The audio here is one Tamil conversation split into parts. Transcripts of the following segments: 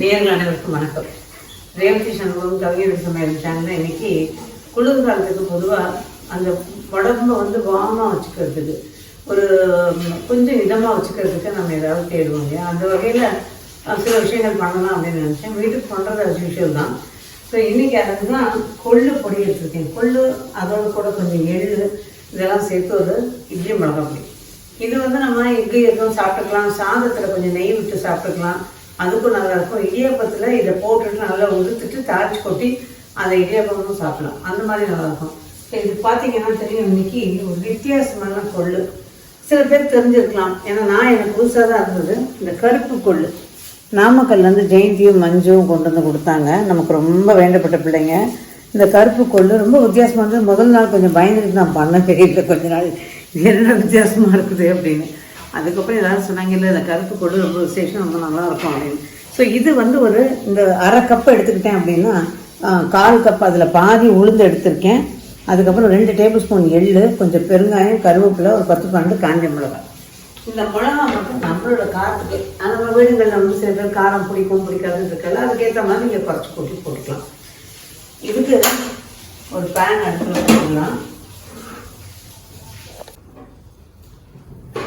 நேர்கள் அனைவருக்கும் வணக்கம். ரேவதி சண்முகம் கவிஞர் சமையல் சேனல் இன்னைக்கு குளிர்காலத்துக்கு பொதுவாக அந்த உடம்பு வந்து வாமாக வச்சுக்கிறதுக்கு ஒரு கொஞ்சம் இதமாக வச்சுக்கிறதுக்கு நம்ம ஏதாவது தேடுவோம் இல்லையா? அந்த வகையில் சில விஷயங்கள் பண்ணலாம் அப்படின்னு நினச்சேன். வீட்டுக்கு பண்ணுறது as விஷயம் தான். ஸோ இன்றைக்கி அதுக்கு தான் கொள்ளு பொடி எடுத்துருக்கேன் கொள்ளு அதோடு கூட கொஞ்சம் எள்ளு இதெல்லாம் சேர்த்து ஒரு இட்லி மிளகா பொடி. இது வந்து நம்ம இட்லி எதுவும் சாப்பிட்டுக்கலாம். சாதத்தில் கொஞ்சம் நெய் விட்டு சாப்பிட்டுக்கலாம். அதுக்கும் நல்லா இருக்கும். இடியாப்பத்தில் இதை போட்டுட்டு நல்லா உதுத்துட்டு தாளிச்சு கொட்டி அந்த இடியாப்பமும் சாப்பிடலாம். அந்த மாதிரி நல்லாயிருக்கும் இது பார்த்தீங்கன்னா தெரியும் இன்னைக்கு. ஒரு வித்தியாசமான கொள்ளு. சில பேர் தெரிஞ்சிருக்கலாம். ஏன்னா நான் எனக்கு புதுசாக தான் இருந்தது. இந்த கருப்பு கொள்ளு. நாமக்கல்லேருந்து ஜெயந்தியும் மஞ்சும் கொண்டு வந்து கொடுத்தாங்க. நமக்கு ரொம்ப வேண்டப்பட்ட பிள்ளைங்க. இந்த கருப்பு கொள்ளு ரொம்ப வித்தியாசமாக இருந்தது. முதல் நாள் கொஞ்சம் பயந்துட்டு நான் பண்ண தெரியல கொஞ்ச நாள். என்ன வித்தியாசமாக இருக்குது அப்படின்னு. அதுக்கப்புறம் எல்லாரும் சொன்னாங்க இல்லை இந்த கருப்பு கொடு ரொம்ப விசேஷம் ரொம்ப நல்லா இருக்கும் அப்படின்னு. ஸோ இது வந்து ஒரு இந்த அரை கப் எடுத்துக்கிட்டேன் அப்படின்னா கால் கப் அதில் பாதி உளுந்து எடுத்திருக்கேன். அதுக்கப்புறம் ரெண்டு டேபிள் ஸ்பூன் எள்ளு கொஞ்சம் பெருங்காயம் கருவேப்பிலை ஒரு பத்து பன்னெண்டு காஞ்ச மிளகாய். இந்த மிளகா மட்டும் நம்மளோட காரத்துக்கு நம்ம வீடுகளில் வந்து சில பேர் காரம் பிடிக்கும் பிடிக்காதுன்னு இருக்கல அதுக்கேற்ற மாதிரி நீங்கள் குறைச்சி கூட்டி போட்டுக்கலாம். இதுக்கு ஒரு பேன் எடுத்து போட்டுக்கலாம்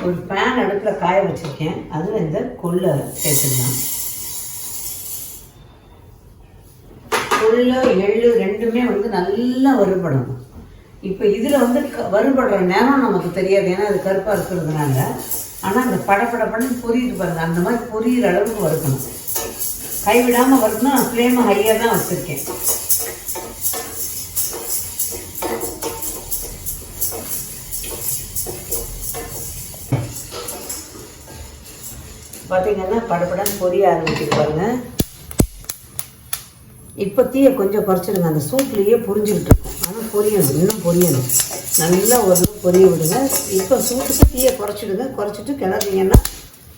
ஒரு பேன் அடுப்பில் காய வச்சிருக்கேன். அதில் இந்த கொள்ளை சேர்த்துக்கலாம். கொள்ளு எள்ளு ரெண்டுமே வந்து நல்லா வறுபடணும். இப்போ இதில் வந்து க- வறுபடுற நேரம் நமக்கு தெரியாது. ஏன்னா அது கருப்பாக இருக்கிறதுனால. ஆனால் அந்த படப்படப்படன்னு பொரியுது பாருங்கள் அந்த மாதிரி பொரியிற அளவுக்கு வறுக்கணும். கைவிடாமல் வறுக்கணும். நான் ஃப்ளேமை ஹையாக தான் வச்சுருக்கேன். பார்த்தீங்கன்னா படப்படன்னு பொரிய ஆரம்பிச்சிருப்பாங்க பாருங்க. இப்போ தீயை கொஞ்சம் குறைச்சிடுங்க. அந்த சூட்லேயே புரிஞ்சுக்கிட்டு இருக்கும். ஆனால் பொரியணும். இன்னும் பொரியணும். நல்லா ஒரு பொரிய விடுங்க. இப்போ சூட்டுக்கு தீயை குறைச்சிடுங்க. குறைச்சிட்டு கிளறிங்கன்னா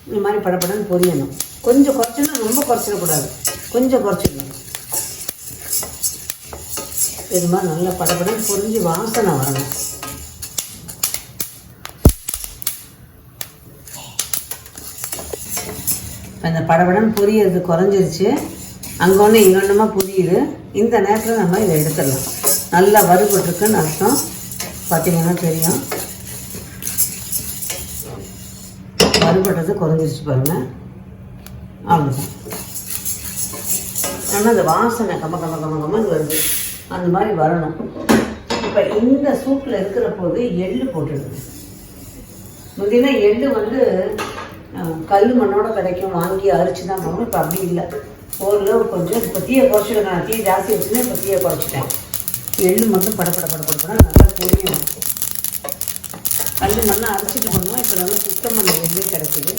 இந்த மாதிரி படப்படன்னு பொரியணும். கொஞ்சம் குறைச்சினா ரொம்ப குறைச்சிடக்கூடாது. கொஞ்சம் குறைச்சிடணும் இது மாதிரி நல்லா படப்படன்னு பொரிஞ்சு வாசனை வரணும். இப்போ இந்த படபடம் பொரியறது குறைஞ்சிருச்சு. அங்கே ஒன்று இங்கே ஒன்றுமா புரியுது. இந்த நேரத்தில் நம்ம இதை எடுத்துடலாம். நல்லா வறுபட்டுருக்குன்னு அர்த்தம். பார்த்தீங்கன்னா தெரியும். வறுபட்டது குறைஞ்சிருச்சு பாருங்கள் அவ்வளோதான் ஆனால் அந்த வாசனை கம்ம கம்ம கம்ம கமன்னு வருது. அந்த மாதிரி வரணும். இப்போ இந்த சூப்பில் இருக்கிற போது எள்ளு போட்டுடுங்க. முந்தினா எள்ளு வந்து கல் மண்ணோட கிடைக்கும். வாங்கி அரிச்சு தான் போகணும் இப்போ அப்படி இல்லை. ஓரளவு கொஞ்சம் இப்போ தீயை குறைச்சிடுங்க நான். தீ ஜாஸ்தி வச்சுன்னா இப்போ தீயை குறைச்சிட்டேன். எள்ளு மட்டும் படப்பட படப்படப்பட நல்லா பொரியும் கல் மண்ணை அரைச்சிட்டு போனோம் இப்போ நல்லா சுத்தம் பண்ண எள்ளு கிடைக்குது.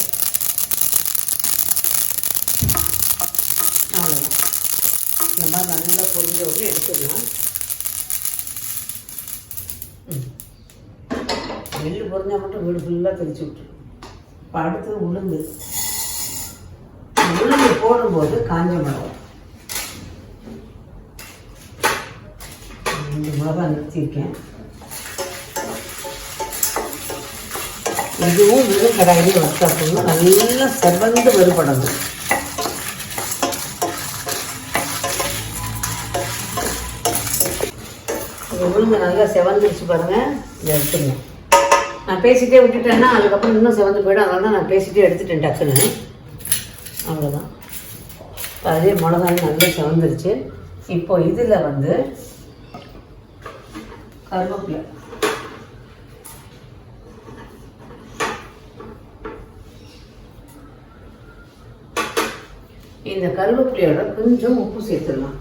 அவ்வளோதான் இந்த மாதிரி நல்லா பொரிஞ்ச உடனே எடுத்துக்கலாம் ம். எள்ளு பொரிஞ்சா மட்டும் வீடு ஃபுல்லாக தெளிச்சு விட்டுரும் இப்போ அடுத்தது உளுந்து. உளுந்து போடும்போது காஞ்ச மிளகா. ரெண்டு மிளகா நிறுத்தியிருக்கேன். இதுவும் வெறும் கடாயிலே வறுத்தா நல்லா செவந்து வருபடணும் உளுந்து நல்லா செவந்துருச்சு பாருங்க. இதை எடுத்துங்க நான் பேசிட்டே விட்டுட்டேன்னா அதுக்கப்புறம் இன்னும் செவந்து போயிடும். அதனால தான் நான் பேசிட்டே எடுத்துட்டேன் டக்குன்னு. அவ்வளோதான் அதே மிளகாய் நல்லா செவந்துருச்சு. இப்போ இதில் வந்து கருவேப்பிலை. இந்த கருவேப்பிலையோட கொஞ்சம் உப்பு சேர்த்துடலாம்.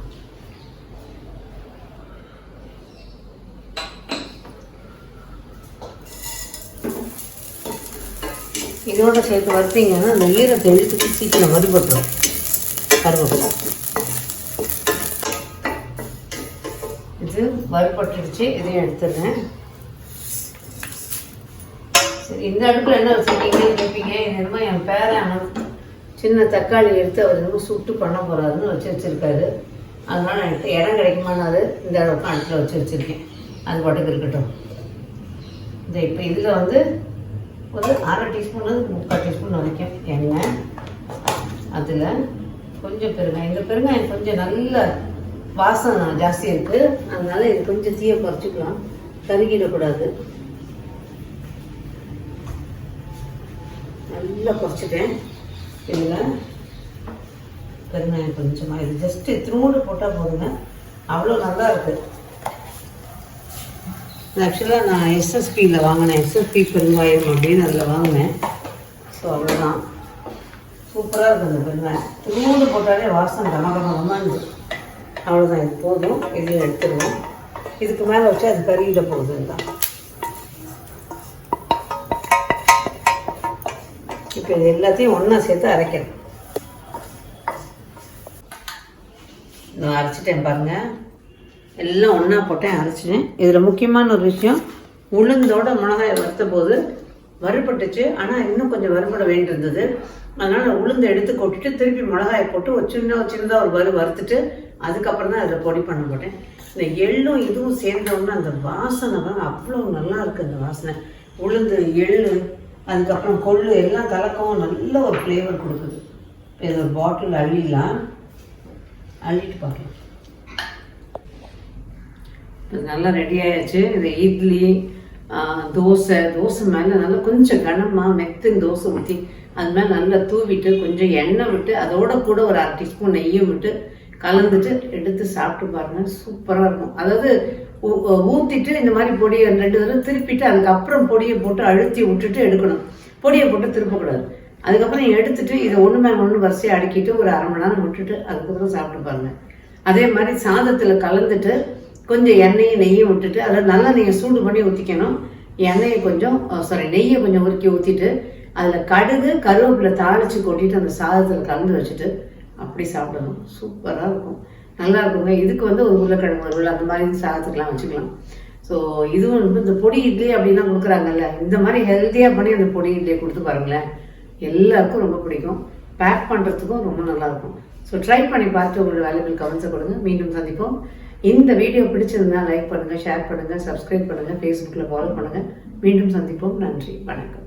இதோட சேர்த்து வறுத்தீங்கன்னா அந்த ஈரத்தை எழுத்துக்கு சீக்கிரம் வறுபட்டுரும். கருவேப்பிலை இது வறுபட்டுருச்சு. இதையும் எடுத்துடுறேன். சரி இந்த அடுப்பில் என்ன வச்சுருக்கீங்கன்னு கேட்பீங்க என்னமோ என் பேரன் சின்ன தக்காளி எடுத்து அவர் என்னமோ சுட்டு பண்ண போகிறாருன்னு வச்சு வச்சுருக்காரு. அதனால் எனக்கு இடம் கிடைக்குமானாது இந்த அளவுக்கு அடுப்பில் வச்சு வச்சுருக்கேன். அது பாட்டுக்கு இருக்கட்டும். இந்த இப்போ இதில் வந்து ஒரு அரை டீஸ்பூன் முக்கால் டீஸ்பூன் வரைக்கும் எண்ணெய். அதில் கொஞ்சம் பெருங்காயம். இந்த பெருங்காயம் கொஞ்சம் நல்ல வாசம் ஜாஸ்தி இருக்கு. அதனால இது கொஞ்சம் தீய குறைச்சிக்கலாம். கருகிடக்கூடாது. நல்லா குறைச்சிட்டேன். இதில் பெருங்காயம் கொஞ்சமாக இது ஜஸ்ட் இத்தினோடு போட்டால் போதுங்க. அவ்வளோ நல்லா இருக்குது இருக்கு ஆக்சுவலாக நான் எஸ்எஸ்பியில் வாங்கினேன். எஸ்எஸ்பி பெருங்காயம் அப்படின்னு அதில் வாங்கினேன். ஸோ அவ்வளோதான் சூப்பராக இருக்குது அந்த பெருங்காயம் இத்தினோடு போட்டாலே வாசம் கமகமகமாக இருந்துச்சு அவ்வளோதான் இது போதும். இதையும் எடுத்துருவோம். இதுக்கு மேலே வச்சு அது கறியிட போகுது தான் இப்போ இது எல்லாத்தையும் ஒன்றா சேர்த்து அரைக்கிறேன் நான் அரைச்சிட்டேன் பாருங்கள் எல்லாம் ஒன்றா போட்டேன் அரைச்சிட்டேன். இதில் முக்கியமான ஒரு விஷயம் உளுந்தோட மிளகாயை வறுத்த போது வறுபட்டுச்சு. ஆனால் இன்னும் கொஞ்சம் வறுபட வேண்டியிருந்தது. அதனால் உளுந்து எடுத்து கொட்டிட்டு திருப்பி மிளகாயை போட்டு ஒரு சின்ன சின்னதாக ஒரு வறு வறுத்துட்டு அதுக்கப்புறம் தான் அதில் பொடி பண்ண போட்டேன். இந்த எள்ளும் இதுவும் சேர்ந்தோடனே அந்த வாசனை தான் அவ்வளோ நல்லா இருக்குது அந்த வாசனை. உளுந்து எள்ளு அதுக்கப்புறம் கொள்ளு எல்லாம் கலக்கவும் நல்ல ஒரு ஃப்ளேவர் கொடுக்குது. இப்போ இது ஒரு பாட்டில் அள்ளிடலாம். அள்ளிட்டு பார்க்கலாம். அது நல்லா ரெடி ஆயாச்சு இது இட்லி தோசை. தோசை மேலே நல்லா கொஞ்சம் கனமாக மெத்துன்னு தோசை ஊற்றி அது மேலே நல்லா தூவிட்டு கொஞ்சம் எண்ணெய் விட்டு அதோட கூட ஒரு அரை டீஸ்பூன் நெய்யும் விட்டு கலந்துட்டு எடுத்து சாப்பிட்டு பாருங்க. சூப்பராக இருக்கும். அதாவது ஊ- இந்த மாதிரி பொடியை ரெண்டு தடவை திருப்பிட்டு அதுக்கப்புறம் பொடியை போட்டு அழுத்தி விட்டுட்டு எடுக்கணும். பொடியை போட்டு திருப்பக்கூடாது. அதுக்கப்புறம் எடுத்துட்டு இதை ஒன்று மேலே ஒன்று வரிசையாக அடுக்கிட்டு ஒரு அரை மணி நேரம் விட்டுட்டு அதுக்கப்புறம் சாப்பிட்டு பாருங்க. அதே மாதிரி சாதத்தில் கலந்துட்டு கொஞ்சம் எண்ணெயும் நெய்யும் விட்டுட்டு அதில் நல்லா நீங்கள் சூடு பண்ணி ஊற்றிக்கணும் எண்ணெயை கொஞ்சம் சாரி நெய்யை கொஞ்சம் உருக்கி ஊற்றிட்டு அதில் கடுகு கருவேப்பிலை தாளித்து கொட்டிட்டு அந்த சாதத்தில் கலந்து வச்சுட்டு அப்படி சாப்பிடணும். சூப்பராக இருக்கும். நல்லா இருக்குங்க. இதுக்கு வந்து ஒரு உருளைக்கிழங்கு வறுவல் அந்த மாதிரி சாதத்துக்கெலாம் வச்சுக்கலாம். ஸோ இதுவும் வந்து இந்த பொடி இட்லி அப்படின்லாம் கொடுக்குறாங்கல்ல இந்த மாதிரி ஹெல்த்தியாக பண்ணி அந்த பொடி இட்லியை கொடுத்து பாருங்களேன். எல்லாருக்கும் ரொம்ப பிடிக்கும். பேக் பண்ணுறதுக்கும் ரொம்ப நல்லாயிருக்கும் ஸோ ட்ரை பண்ணி பார்த்து உங்களோட வேல்யூபிள் கமெண்ட்ஸை கொடுங்க. மீண்டும் சந்திப்போம். இந்த வீடியோ பிடிச்சிருந்தா லைக் பண்ணுங்கள் ஷேர் பண்ணுங்கள் சப்ஸ்கிரைப் பண்ணுங்கள் ஃபேஸ்புக்கில் ஃபாலோ பண்ணுங்கள் மீண்டும் சந்திப்போம். நன்றி வணக்கம்.